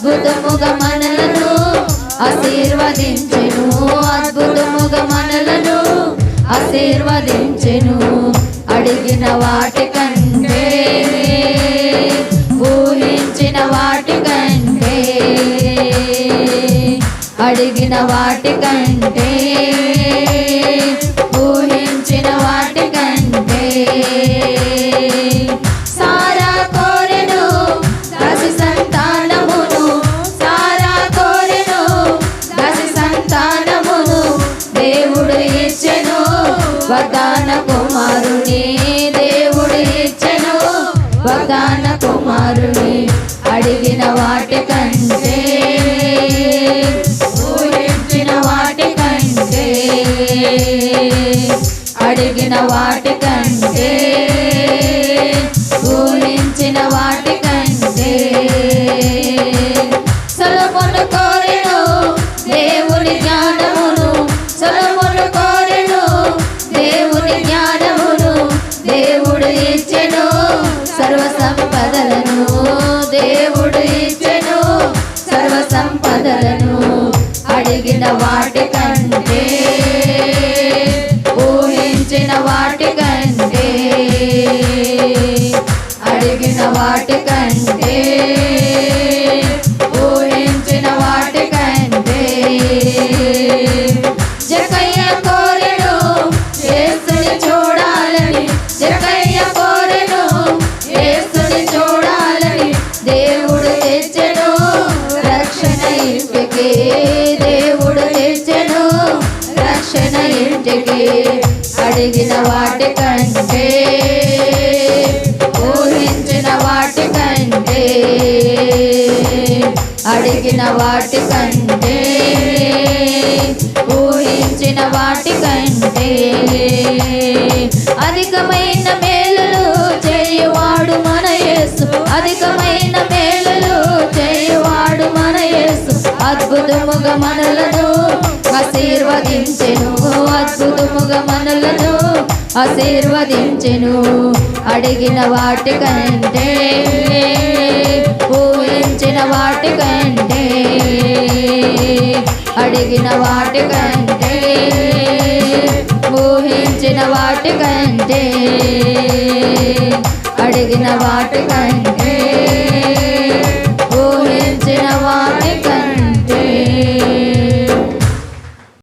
అద్భుతముగా మనలను ఆశీర్వదించెను. అద్భుతముగా మనలను ఆశీర్వదించెను. అడిగిన వాటి కంటే ఊహించిన వాటి కంటే అడిగిన వాటి కంటే వదాన కుమారుని దేవుడి ఇచ్చను వదాన కుమారుని అడిగిన వాటి కంటే ఊహించిన వాటి కంటే అడిగిన వాటి సర్వ సంపదలను దేవుడు ఇచ్చెను. సర్వ సంపదలను అడిగిన వాటి కంటే ఊహించిన వాటి కంటే అడిగిన వాటి కంటే అడిగిన వాటి కంటే ఊహించిన వాటి కంటే అడిగిన వాటి కంటే ఊహించిన వాటి కంటే అధికమైన మేలులు చేయువాడు మన యేసు. అధికమైన మేలులు చేయువాడు మన యేసు. అద్భుతముగా మనలను ఆశీర్వదించెను. అద్భుతముగా మనలను ఆశీర్వదించెను. అడిగిన వాటికంటే ఊహించిన వాటికంటే అడిగిన వాటికంటే ఊహించిన వాటికంటే అడిగిన వాటికంటే